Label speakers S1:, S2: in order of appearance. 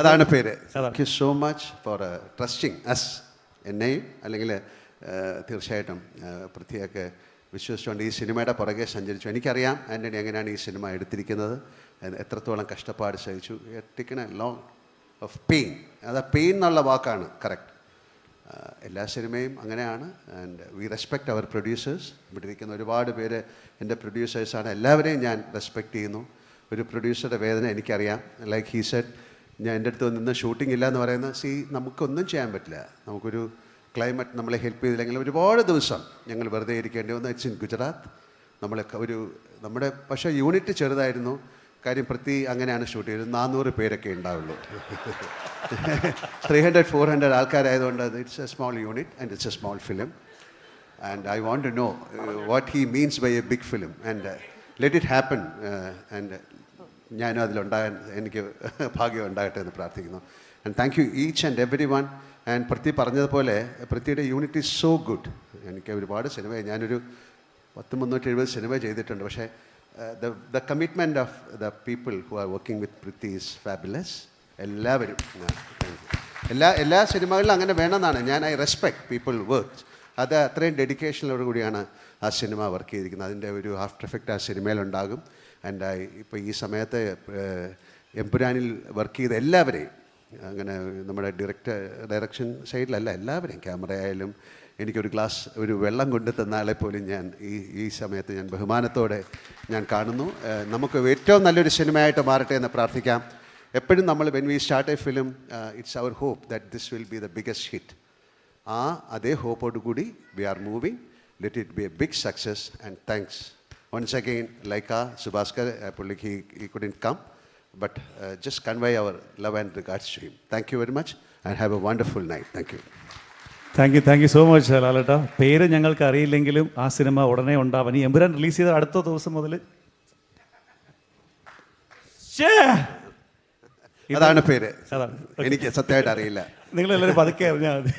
S1: അതാണ് പേര്. Thank you so much for trusting us എന്നെയും അല്ലെങ്കിൽ തീർച്ചയായിട്ടും പ്രത്യേക പൃഥ്വിയൊക്കെ വിശ്വസിച്ചുകൊണ്ട് ഈ സിനിമയുടെ പുറകെ സഞ്ചരിച്ചു. എനിക്കറിയാം ആന്റണി എങ്ങനെയാണ് ഈ സിനിമ എടുത്തിരിക്കുന്നത്. എത്രത്തോളം കഷ്ടപ്പാട് സഹിച്ചു. ടിക്കണ ലോങ് ഓഫ് പെയിൻ അത് പെയിൻ എന്നുള്ള വാക്കാണ് കറക്റ്റ് എല്ലാ സിനിമയും അങ്ങനെയാണ്. And we respect our producers ഇവിടെ ഇരിക്കുന്ന ഒരുപാട് പേര് എന്റെ പ്രൊഡ്യൂസേഴ്സാണ് എല്ലാവരെയും ഞാൻ റെസ്പെക്റ്റ് ചെയ്യുന്നു. ഒരു പ്രൊഡ്യൂസറുടെ വേദന എനിക്കറിയാം. ലൈക്ക് ഹീ സെറ്റ് ഞാൻ എന്റെ അടുത്ത് നിന്ന് ഷൂട്ടിംഗ് ഇല്ല എന്ന് പറയുന്നത് സി നമുക്കൊന്നും ചെയ്യാൻ പറ്റില്ല. നമുക്കൊരു ക്ലൈമറ്റ് നമ്മളെ ഹെൽപ്പ് ചെയ്തില്ലെങ്കിൽ ഒരുപാട് ദിവസം ഞങ്ങൾ വെറുതെ ഇരിക്കേണ്ടി വന്നു. ഇറ്റ്സ് ഇൻ ഗുജറാത്ത് നമ്മളെ ഒരു നമ്മുടെ പക്ഷേ യൂണിറ്റ് ചെറുതായിരുന്നു. കാര്യം പ്രതി അങ്ങനെയാണ് ഷൂട്ട് ചെയ്തത്. നാനൂറ് പേരൊക്കെ ഉണ്ടാവുള്ളൂ. ത്രീ ഹൺഡ്രഡ് ഫോർ ഹൺഡ്രഡ് ആൾക്കാരായതുകൊണ്ട് അത് it's a small unit and it's a small film and I want to know what he means by a big film and let it happen and ഞാനും അതിലുണ്ടാകാൻ എനിക്ക് ഭാഗ്യം ഉണ്ടാകട്ടെ എന്ന് പ്രാർത്ഥിക്കുന്നു. And thank you each and every one and പ്രതി പറഞ്ഞതുപോലെ പ്രതിയുടെ യൂണിറ്റ് ഈസ് സോ ഗുഡ് എനിക്ക് ഒരുപാട് സിനിമ ഞാനൊരു പത്ത് മുന്നൂറ്റി എഴുപത് സിനിമ ചെയ്തിട്ടുണ്ട്. പക്ഷേ the the commitment of the people who are working with Prithvi is fabulous എല്ലാവരും you. എല്ലാ എല്ലാ സിനിമകളിലും അങ്ങനെ വേണമെന്നാണ്. ഞാൻ ഐ റെസ്പെക്ട് പീപ്പിൾ വർക്ക് അത് അത്രയും ഡെഡിക്കേഷനോട് കൂടിയാണ് ആ സിനിമ വർക്ക് ചെയ്തിരിക്കുന്നത്. അതിന്റെ ഒരു ആഫ്റ്റർ എഫക്റ്റ് ആ സിനിമയിലുണ്ടാകും. ആൻഡ് ഇപ്പോൾ ഈ സമയത്തെ എംപുരാനിൽ വർക്ക് ചെയ്ത എല്ലാവരെയും അങ്ങനെ നമ്മുടെ ഡിറക്ടർ ഡയറക്ഷൻ സൈഡിലല്ല എല്ലാവരെയും ക്യാമറ ആയാലും എനിക്കൊരു ഗ്ലാസ് ഒരു വെള്ളം കൊണ്ട് തന്നാളെ പോലും ഞാൻ ഈ ഈ സമയത്ത് ഞാൻ ബഹുമാനത്തോടെ ഞാൻ കാണുന്നു. നമുക്ക് ഏറ്റവും നല്ലൊരു സിനിമയായിട്ട് മാറട്ടെ എന്ന് പ്രാർത്ഥിക്കാം. എപ്പോഴും നമ്മൾ when we start a film it's our hope that this will be the biggest hit ആ അതേ ഹോപ്പോടുകൂടി we are moving let it be a big success and thanks once again like ആ സുഭാസ്കർ പുള്ളിക്ക് ഈ couldn't come but just convey our love and regards to him thank you very much and have a wonderful night thank you
S2: thank you thank you so much ലാലേട്ട പേര് ഞങ്ങൾക്ക് അറിയില്ലെങ്കിലും ആ cinema ഉടനെ ഉണ്ടാവാൻ ഈ എമ്പുരാൻ റിലീസ് ചെയ്ത അടുത്ത ദിവസം മുതൽ
S1: അതാണ് പേര്. എനിക്ക് സത്യമായിട്ട് അറിയില്ല.
S2: നിങ്ങളെല്ലാവരും പതുക്കെ അറിഞ്ഞാൽ മതി.